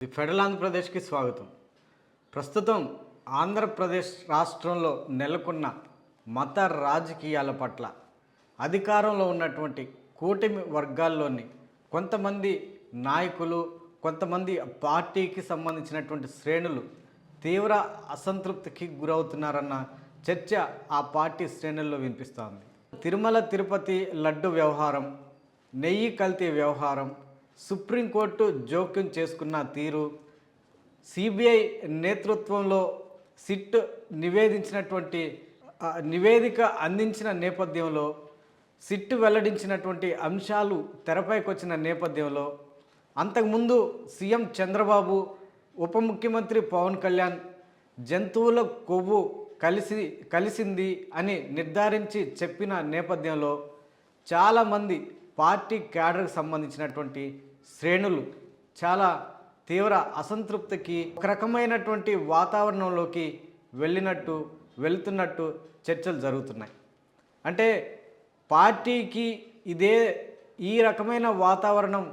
The federal ఆంధ్రప్రదేశ్కి స్వాగతం. ప్రస్తుతం ఆంధ్రప్రదేశ్ రాష్ట్రంలో నెలకొన్న మత రాజకీయాల పట్ల అధికారంలో ఉన్నటువంటి కూటమి వర్గాల్లోని కొంతమంది నాయకులు కొంతమంది పార్టీకి సంబంధించినటువంటి శ్రేణులు తీవ్ర అసంతృప్తికి గురవుతున్నారన్న చర్చ ఆ పార్టీ శ్రేణుల్లో వినిపిస్తోంది. తిరుమల తిరుపతి లడ్డు వ్యవహారం నెయ్యి కల్తీ వ్యవహారం సుప్రీంకోర్టు జోక్యం చేసుకున్న తీరు సిబిఐ నేతృత్వంలో సిట్ నివేదించినటువంటి నివేదిక అందించిన నేపథ్యంలో సిట్ వెల్లడించినటువంటి అంశాలు తెరపైకి వచ్చిన నేపథ్యంలో అంతకుముందు సీఎం చంద్రబాబు ఉప ముఖ్యమంత్రి పవన్ కళ్యాణ్ జంతువుల కొవ్వు కలిసి కలిసింది అని నిర్ధారించి చెప్పిన నేపథ్యంలో చాలామంది పార్టీ క్యాడర్కి సంబంధించినటువంటి శ్రేణులు చాలా తీవ్ర అసంతృప్తికి ఒక రకమైనటువంటి వాతావరణంలోకి వెళ్ళినట్టు వెళ్తున్నట్టు చర్చలు జరుగుతున్నాయి. అంటే పార్టీకి ఇదే ఈ రకమైన వాతావరణం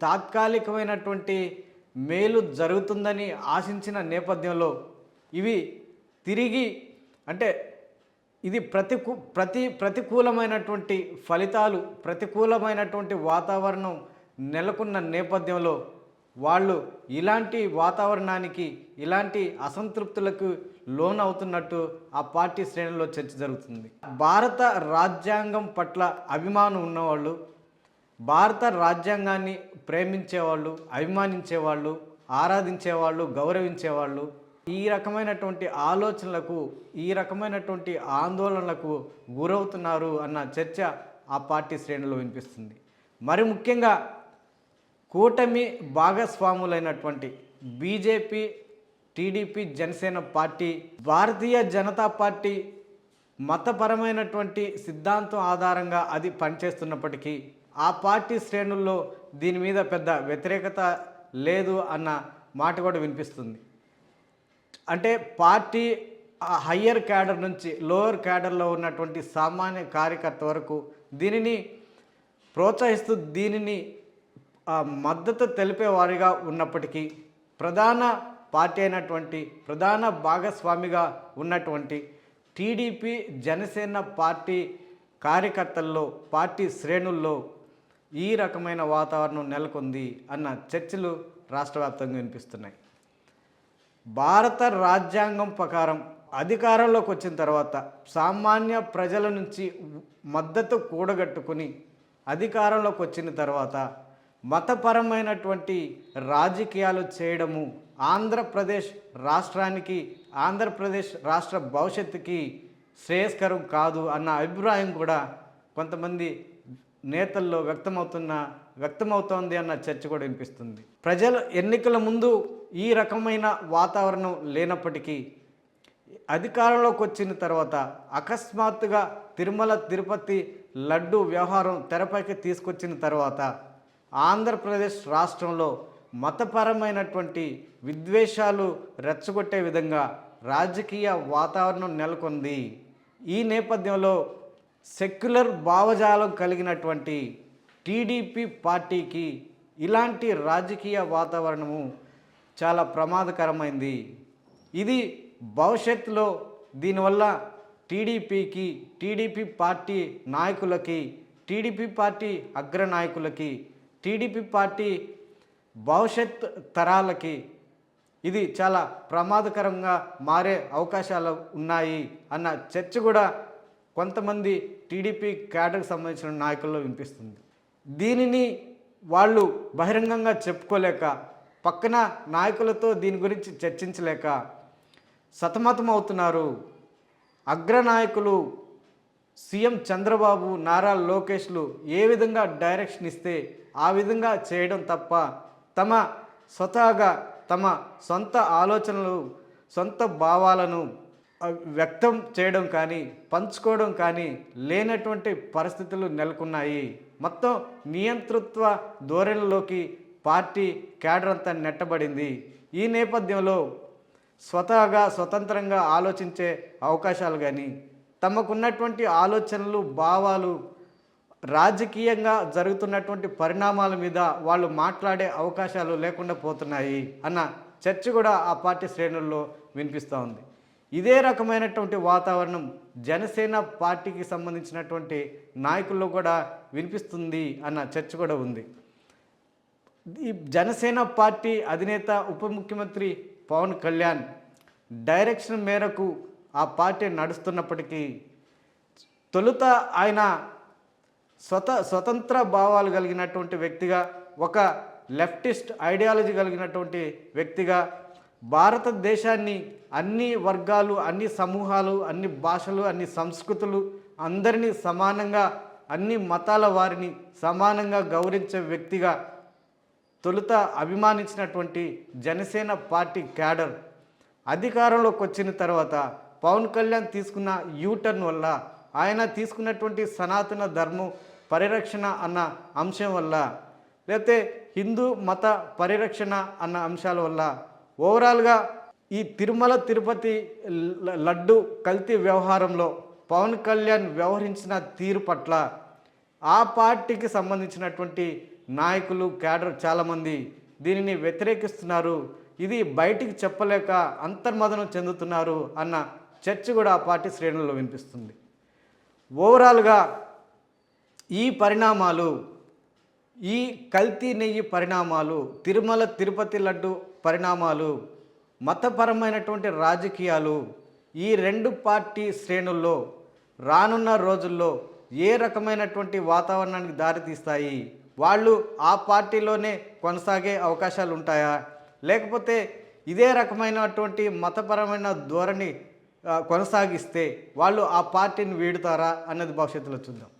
తాత్కాలికమైనటువంటి మేలు జరుగుతుందని ఆశించిన నేపథ్యంలో ఇవి తిరిగి అంటే ఇది ప్రతికూ ప్రతి ప్రతికూలమైనటువంటి ఫలితాలు ప్రతికూలమైనటువంటి వాతావరణం నెలకొన్న నేపథ్యంలో వాళ్ళు ఇలాంటి వాతావరణానికి ఇలాంటి అసంతృప్తులకు లోనవుతున్నట్టు ఆ పార్టీ శ్రేణుల్లో చర్చ జరుగుతుంది. భారత రాజ్యాంగం పట్ల అభిమానం ఉన్నవాళ్ళు భారత రాజ్యాంగాన్ని ప్రేమించేవాళ్ళు అభిమానించేవాళ్ళు ఆరాధించేవాళ్ళు గౌరవించేవాళ్ళు ఈ రకమైనటువంటి ఆలోచనలకు ఈ రకమైనటువంటి ఆందోళనలకు గురవుతున్నారు అన్న చర్చ ఆ పార్టీ శ్రేణిలో వినిపిస్తుంది. మరి ముఖ్యంగా కూటమి భాగస్వాములైనటువంటి BJP TDP Janasena party Bharatiya Janata party మతపరమైనటువంటి సిద్ధాంతం ఆధారంగా అది పనిచేస్తున్నప్పటికీ ఆ పార్టీ శ్రేణుల్లో దీని మీద పెద్ద వ్యతిరేకత లేదు అన్న మాట కూడా వినిపిస్తుంది. అంటే పార్టీ ఆ హయ్యర్ క్యాడర్ నుంచి లోయర్ క్యాడర్లో ఉన్నటువంటి సామాన్య కార్యకర్త వరకు దీనిని ప్రోత్సహిస్తూ దీనిని మద్దతు తెలిపేవారిగా ఉన్నప్పటికీ ప్రధాన పార్టీ అయినటువంటి ప్రధాన భాగస్వామిగా ఉన్నటువంటి టీడీపీ జనసేన పార్టీ కార్యకర్తల్లో పార్టీ శ్రేణుల్లో ఈ రకమైన వాతావరణం నెలకొంది అన్న చర్చలు రాష్ట్ర వ్యాప్తంగా వినిపిస్తున్నాయి. భారత రాజ్యాంగం ప్రకారం అధికారంలోకి వచ్చిన తర్వాత సామాన్య ప్రజల నుంచి మద్దతు కూడగట్టుకుని అధికారంలోకి వచ్చిన తర్వాత మతపరమైనటువంటి రాజకీయాలు చేయడము ఆంధ్రప్రదేశ్ రాష్ట్రానికి ఆంధ్రప్రదేశ్ రాష్ట్ర భవిష్యత్తుకి శ్రేయస్కరం కాదు అన్న అభిప్రాయం కూడా కొంతమంది నేతల్లో వ్యక్తమవుతున్న వ్యక్తమవుతోంది అన్న చర్చ కూడా వినిపిస్తుంది. ప్రజల ఎన్నికల ముందు ఈ రకమైన వాతావరణం లేనప్పటికీ అధికారంలోకి వచ్చిన తర్వాత అకస్మాత్తుగా తిరుమల తిరుపతి లడ్డు వ్యవహారం తెరపైకి తీసుకొచ్చిన తర్వాత ఆంధ్రప్రదేశ్ రాష్ట్రంలో మతపరమైనటువంటి విద్వేషాలు రెచ్చగొట్టే విధంగా రాజకీయ వాతావరణం నెలకొంది. ఈ నేపథ్యంలో సెక్యులర్ భావజాలం కలిగినటువంటి టీడీపీ పార్టీకి ఇలాంటి రాజకీయ వాతావరణము చాలా ప్రమాదకరమైంది. ఇది భవిష్యత్తులో దీనివల్ల టీడీపీకి టీడీపీ పార్టీ నాయకులకి టీడీపీ పార్టీ అగ్రనాయకులకి టీడీపీ పార్టీ భవిష్యత్ తరాలకి ఇది చాలా ప్రమాదకరంగా మారే అవకాశాలు ఉన్నాయి అన్న చర్చ కూడా కొంతమంది టీడీపీ క్యాడర్కి సంబంధించిన నాయకుల్లో వినిపిస్తుంది. దీనిని వాళ్ళు బహిరంగంగా చెప్పుకోలేక పక్కన నాయకులతో దీని గురించి చర్చించలేక సతమతం అవుతున్నారు అగ్రనాయకులు సీఎం చంద్రబాబు నారా లోకేష్లు ఏ విధంగా డైరెక్షన్ ఇస్తే ఆ విధంగా చేయడం తప్ప తమ స్వతహాగా తమ సొంత ఆలోచనలు సొంత భావాలను వ్యక్తం చేయడం కానీ పంచుకోవడం కానీ లేనటువంటి పరిస్థితులు నెలకొన్నాయి. మొత్తం నియంతృత్వ ధోరణిలోకి పార్టీ క్యాడర్ అంతా నెట్టబడింది. ఈ నేపథ్యంలో స్వతహాగా స్వతంత్రంగా ఆలోచించే అవకాశాలు కానీ తమకున్నటువంటి ఆలోచనలు భావాలు రాజకీయంగా జరుగుతున్నటువంటి పరిణామాల మీద వాళ్ళు మాట్లాడే అవకాశాలు లేకుండా పోతున్నాయి అన్న చర్చ కూడా ఆ పార్టీ శ్రేణుల్లో వినిపిస్తూ ఉంది. ఇదే రకమైనటువంటి వాతావరణం జనసేన పార్టీకి సంబంధించినటువంటి నాయకుల్లో కూడా వినిపిస్తుంది అన్న చర్చ కూడా ఉంది. ఈ జనసేన పార్టీ అధినేత ఉప ముఖ్యమంత్రి పవన్ కళ్యాణ్ డైరెక్షన్ మేరకు ఆ పార్టీ నడుస్తున్నప్పటికీ తొలుత ఆయన స్వత స్వతంత్ర భావాలు కలిగినటువంటి వ్యక్తిగా ఒక లెఫ్టిస్ట్ ఐడియాలజీ కలిగినటువంటి వ్యక్తిగా భారతదేశాన్ని అన్ని వర్గాలు అన్ని సమూహాలు అన్ని భాషలు అన్ని సంస్కృతులు అందరినీ సమానంగా అన్ని మతాల వారిని సమానంగా గౌరవించే వ్యక్తిగా తొలుత అభిమానించినటువంటి జనసేన పార్టీ క్యాడర్ అధికారంలోకి వచ్చిన తర్వాత పవన్ కళ్యాణ్ తీసుకున్న యూటర్న్ వల్ల ఆయన తీసుకున్నటువంటి సనాతన ధర్మం పరిరక్షణ అన్న అంశం వల్ల లేకపోతే హిందూ మత పరిరక్షణ అన్న అంశాల వల్ల ఓవరాల్గా ఈ తిరుమల తిరుపతి లడ్డు కల్తీ వ్యవహారంలో పవన్ కళ్యాణ్ వ్యవహరించిన తీరు పట్ల ఆ పార్టీకి సంబంధించినటువంటి నాయకులు క్యాడర్ చాలామంది దీనిని వ్యతిరేకిస్తున్నారు. ఇది బయటికి చెప్పలేక అంతర్మదనం చెందుతున్నారు అన్న చర్చ కూడా ఆ పార్టీ శ్రేణుల్లో వినిపిస్తుంది. ఓవరాల్గా ఈ పరిణామాలు ఈ కల్తీ నెయ్యి పరిణామాలు తిరుమల తిరుపతి లడ్డు పరిణామాలు మతపరమైనటువంటి రాజకీయాలు ఈ రెండు పార్టీ శ్రేణుల్లో రానున్న రోజుల్లో ఏ రకమైనటువంటి వాతావరణానికి దారితీస్తాయి? వాళ్ళు ఆ పార్టీలోనే కొనసాగే అవకాశాలు ఉంటాయా లేకపోతే ఇదే రకమైనటువంటి మతపరమైన ధోరణి కొనసాగిస్తే వాళ్ళు ఆ పార్టీని వీడుతారా అన్నది భవిష్యత్తులో చూద్దాం.